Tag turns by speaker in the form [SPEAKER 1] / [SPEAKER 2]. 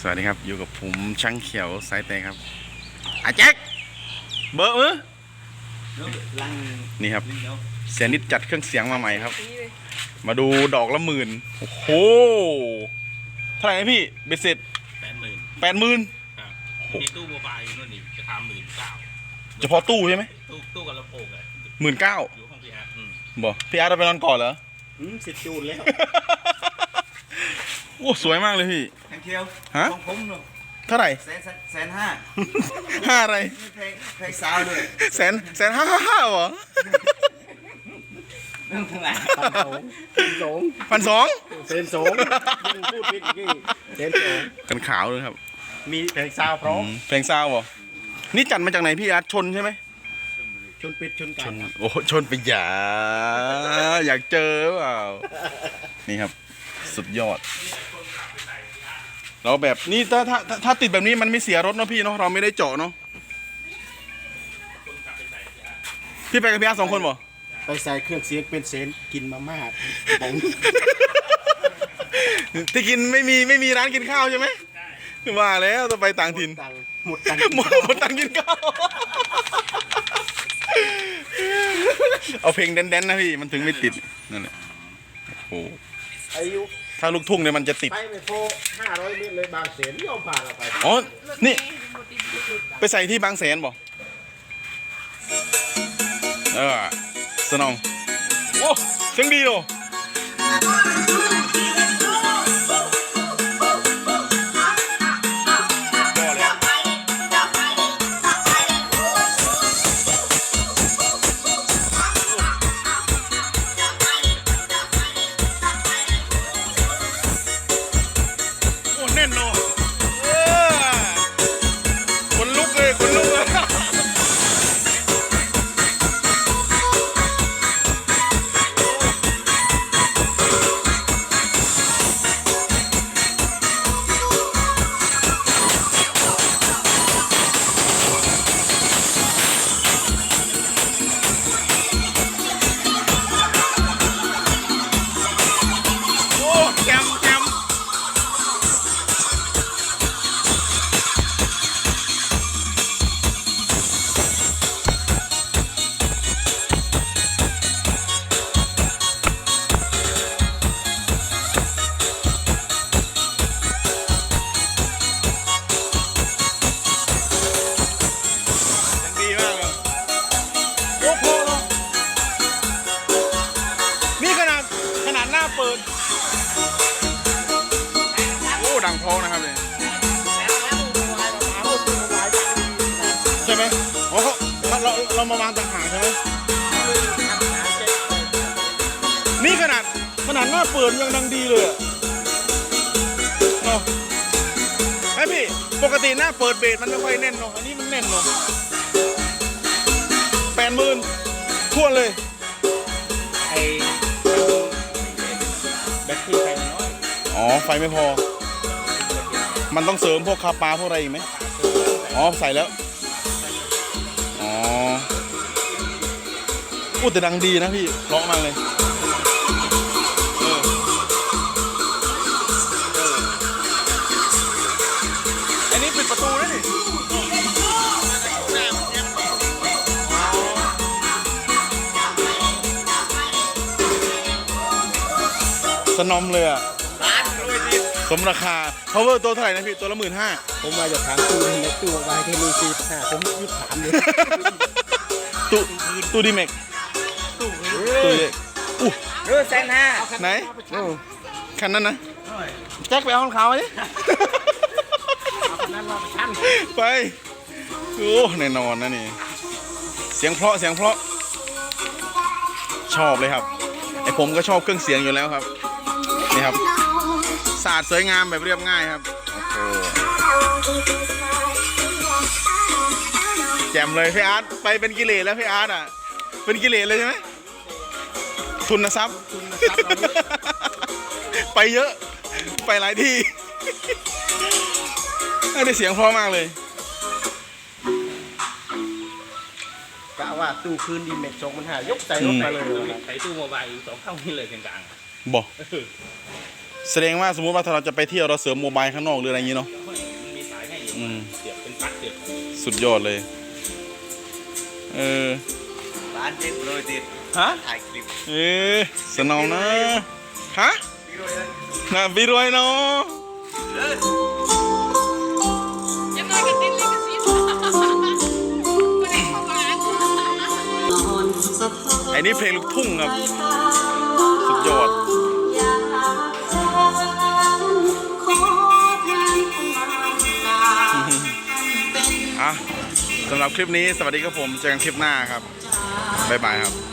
[SPEAKER 1] สวัสดีครับ อยู่กับผมช่างเขียวสายแตงครับอาแจ็คเบอร์มือ
[SPEAKER 2] ลัง
[SPEAKER 1] นี่ครับ
[SPEAKER 2] เดียว
[SPEAKER 1] เสียนิดจัดเครื่องเสียงมาใหม่ครับ มาดูดอกละหมื่นโอ้โหเท่าไหร่นะพี่เบ็ดเสร็จ
[SPEAKER 3] แปดหมื่น
[SPEAKER 1] แปดหมื่น
[SPEAKER 3] ครับมีตู้โมบายอยู่นู่นนี่จะทำหมื่นเก้า
[SPEAKER 1] เฉพาะตู้ใช่ไหม
[SPEAKER 3] ตู้ตู้กับลำโพงอะ
[SPEAKER 1] หมื่นเก้า
[SPEAKER 3] อยู่ห้องพี่อาร์ตอืม
[SPEAKER 1] บอกพี่อาร์ตเราไปนอนก่อนเหรอ
[SPEAKER 2] อืมสิบจูนแล้ว
[SPEAKER 1] โอ้สวยมากเลยพี่
[SPEAKER 2] แพง เคียว
[SPEAKER 1] ฮะ
[SPEAKER 2] ของผมเนาะ
[SPEAKER 1] เท่าไหร่
[SPEAKER 2] แสนแสนห้า
[SPEAKER 1] ห้าอะไร
[SPEAKER 2] ไม่แพงแพงสาวด้วย
[SPEAKER 1] แสนแสนห้าห้าห้าเหรอ
[SPEAKER 2] เรื่องทั้งหลาย
[SPEAKER 4] สง
[SPEAKER 1] พันสอง
[SPEAKER 4] เซนสงยังพูดผิดอีกนี่เซนสง
[SPEAKER 1] กันขาวเลยครับ
[SPEAKER 4] มีเพลงซาวพร้อม
[SPEAKER 1] อืมเพลงซาวเหรอนี่จัดมาจากไหนพี่อาร์ตชนใช่ไหม
[SPEAKER 4] ชนปิดชนกั
[SPEAKER 1] ช
[SPEAKER 4] น
[SPEAKER 1] นโอ้ชนไปอย่าอยากเจอเปล่านี่ครับ สุดยอด เราแบบนี่ถ้าถ้าถ้าถ้าติดแบบนี้มันไม่เสียรถเนาะพี่เนาะเราไม่ได้เจาะเนาะพี่ไปกับพี่อาร์ตสองคนบ่
[SPEAKER 4] ไปใส่เครื่องเสียงเป็นเซนกินมาม่าบง
[SPEAKER 1] ที่กินไม่มีไม่มีร้านกินข้าวใช่ไหมว่าแล้วจะไปต่างถิ่น
[SPEAKER 4] ตังค์หมดตังค์
[SPEAKER 1] หมดหมดตังค์กินข้าว เอาเพลงแดนๆนะพี่ มันถึงไม่ติด นั่นแหละ โอ้โห
[SPEAKER 4] อายุ
[SPEAKER 1] ถ้าลูกทุ่งเนี่ยมันจะติด
[SPEAKER 4] ไปไม่พอห้าร้อยเมตรเลยบางเสนยอมผ่านเราไป
[SPEAKER 1] อ๋อ นี่ ไปใส่ที่บางแสนบ่เออสนอง โอ้เสียงดีโอก็ โอ้ดังเพราะนะครับเนี่ยใช่ไหมอ๋อเขาเราเรามาวางต่างหากใช่ไหมนี่ขนาดขนาดหน้าเปิดยังดังดีเลยอะเนาะไอพี่ปกติหน้าเปิดเบสมันไม่ค่อยแน่นเนาะอันนี้มันแน่นเนาะแปดหมื่นทั่วนเลย
[SPEAKER 4] ไอ้แบตที่ไปน้อย
[SPEAKER 1] อ๋อ ไฟไม่พอ มันต้องเสริมพวกคาปาพวกอะไรอีกไหมอ๋อใส่แล้ว อ๋อพูดแต่ดังดีนะพี่เพราะมากเลยเออเอออันนี้ปิดประตูแล้วนี่สนอมเลยอะ สมราคา power ตัวเท่าไหร่นะพี่ ตัวละหมื่นห้า
[SPEAKER 4] ผมมาจะถามตู้ในตู้วายที่มีสี่ห้าผมยุดถามเลย
[SPEAKER 1] ตู้ตู้ดีเมกตู้เล็กอู้
[SPEAKER 2] เรื่องแสนห้า
[SPEAKER 1] ไหนคันนั้นนะแจ็คไปเอาของเขาไหม
[SPEAKER 4] นั่นเราชั้น
[SPEAKER 1] ไปโอ้แน่นอนนะนี่ เสียงเพราะเสียงเพราะ ชอบเลยครับไอผมก็ชอบเครื่องเสียงอยู่แล้วครับนี่ครับ สะอาดสวยงามแบบเรียบง่ายครับโอ้โหแจ่มเลยพี่อาร์ตไปเป็นกิเลสแล้วพี่อาร์ตอะ เป็นกิเลสเลยใช่ไหมทุนทรัพย์ไปเยอะไปหลายที่ได้เสียงเพราะมากเลย
[SPEAKER 4] กะว่าตู้คืนดีเม็ดสองมันหายกใส่รถมาเลยนะ
[SPEAKER 3] ใช้ตู้โมบายอยู่สองเข้านี่เลยกลาง
[SPEAKER 1] บอก แสดงว่าสมมุติว่าถ้าเราจะไปเที่ยวเราเสริมโมบายข้างนอกหรืออะไรอย่างนี้เนาะ
[SPEAKER 3] ๆ
[SPEAKER 1] อืม
[SPEAKER 3] เสียบเป็นปลั๊กเสียบ
[SPEAKER 1] สุดยอดเลย เออ
[SPEAKER 2] ร้านเจ๊งเลยติด
[SPEAKER 1] ฮะ
[SPEAKER 2] ถ่ายคลิป
[SPEAKER 1] เอ๊ะสนองนะฮะ
[SPEAKER 2] พี่ด้วยเลย
[SPEAKER 1] น่าพี่รวยเนาะ
[SPEAKER 5] ยังน้อยก็ติดลิขสิทธิ์ไม่ได้เข้าร้าน
[SPEAKER 1] ไอ้นี่เพลงลูกทุ่งครับ สุดยอด สำหรับคลิปนี้สวัสดีครับผม เจอกันคลิปหน้าครับ บ๊ายบายครับ